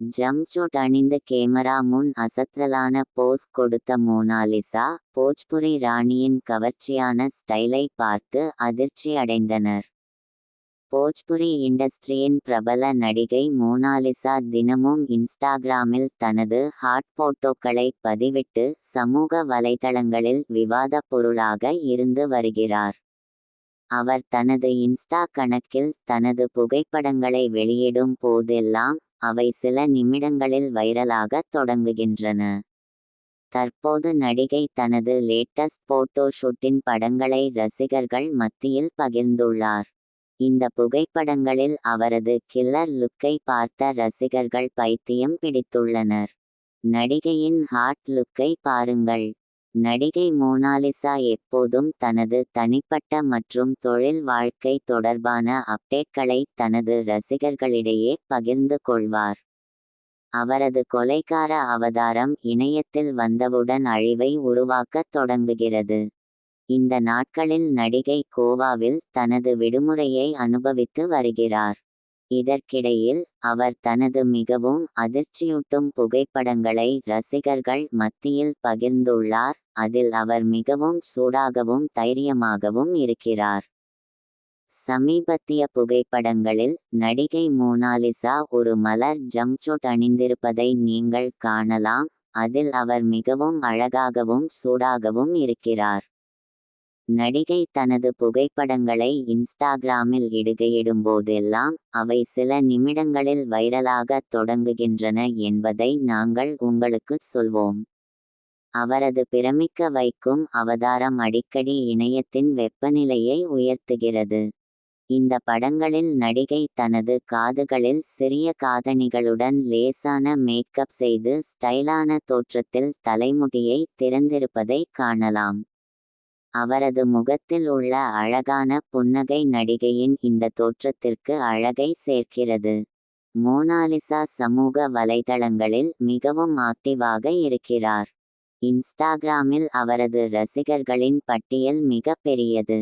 Jumpsuit அணிந்து camera முன் அசத்தலான போஸ் கொடுத்த மோனாலிசா போஜ்புரி ராணியின் கவர்ச்சியான ஸ்டைலை பார்த்து அதிர்ச்சி அடைந்தனர் போஜ்புரி இண்டஸ்ட்ரியின் பிரபல நடிகை மோனாலிசா தினமும் இன்ஸ்டாகிராமில் தனது ஹாட் போட்டோக்களை பதிவிட்டு சமூக வலைதளங்களில் விவாதப் பொருளாக இருந்து வருகிறார். அவர் தனது இன்ஸ்டா கணக்கில் தனது புகைப்படங்களை வெளியிடும் போதெல்லாம் அவை சில நிமிடங்களில் வைரலாக தொடங்குகின்றன. தற்போது நடிகை தனது லேட்டஸ்ட் போட்டோ ஷூட்டின் படங்களை ரசிகர்கள் மத்தியில் பகிர்ந்துள்ளார். இந்த புகைப்படங்களில் அவரது கில்லர் லுக்கை பார்த்த ரசிகர்கள் பைத்தியம் பிடித்துள்ளனர். நடிகையின் ஹாட் லுக்கை பாருங்கள். நடிகை மோனாலிசா எப்போதும் தனது தனிப்பட்ட மற்றும் தொழில் வாழ்க்கை தொடர்பான அப்டேட்களை தனது ரசிகர்களிடையே பகிர்ந்து கொள்வார். அவரது கொலைகார அவதாரம் இணையத்தில் வந்தவுடன் அழிவை உருவாக்கத் தொடங்குகிறது. இந்த நாட்களில் நடிகை கோவாவில் தனது விடுமுறையை அனுபவித்து வருகிறார். இதற்கிடையில் அவர் தனது மிகவும் அதிர்ச்சியூட்டும் புகைப்படங்களை ரசிகர்கள் மத்தியில் பகிர்ந்துள்ளார். அதில் அவர் மிகவும் சூடாகவும் தைரியமாகவும் இருக்கிறார். சமீபத்திய புகைப்படங்களில் நடிகை மோனாலிசா ஒரு மலர் ஜம்ப்சூட் அணிந்திருப்பதை நீங்கள் காணலாம். அதில் அவர் மிகவும் அழகாகவும் சூடாகவும் இருக்கிறார். நடிகை தனது புகைப்படங்களை இன்ஸ்டாகிராமில் இடுகையிடும்போதெல்லாம் அவை சில நிமிடங்களில் வைரலாக தொடங்குகின்றன என்பதை நாங்கள் உங்களுக்கு சொல்வோம். அவரது பிரமிக்க வைக்கும் அவதாரம் அடிக்கடி இணையத்தின் வெப்பநிலையை உயர்த்துகிறது. இந்த படங்களில் நடிகை தனது காதுகளில் சிறிய காதணிகளுடன் லேசான மேக்கப் செய்து ஸ்டைலான தோற்றத்தில் தலைமுடியை திறந்திருப்பதை காணலாம். அவரது முகத்தில் உள்ள அழகான புன்னகை நடிகையின் இந்த தோற்றத்திற்கு அழகை சேர்க்கிறது. மோனாலிசா சமூக வலைதளங்களில் மிகவும் ஆக்டிவாக இருக்கிறார். இன்ஸ்டாகிராமில் அவரது ரசிகர்களின் பட்டியல் மிக பெரியது.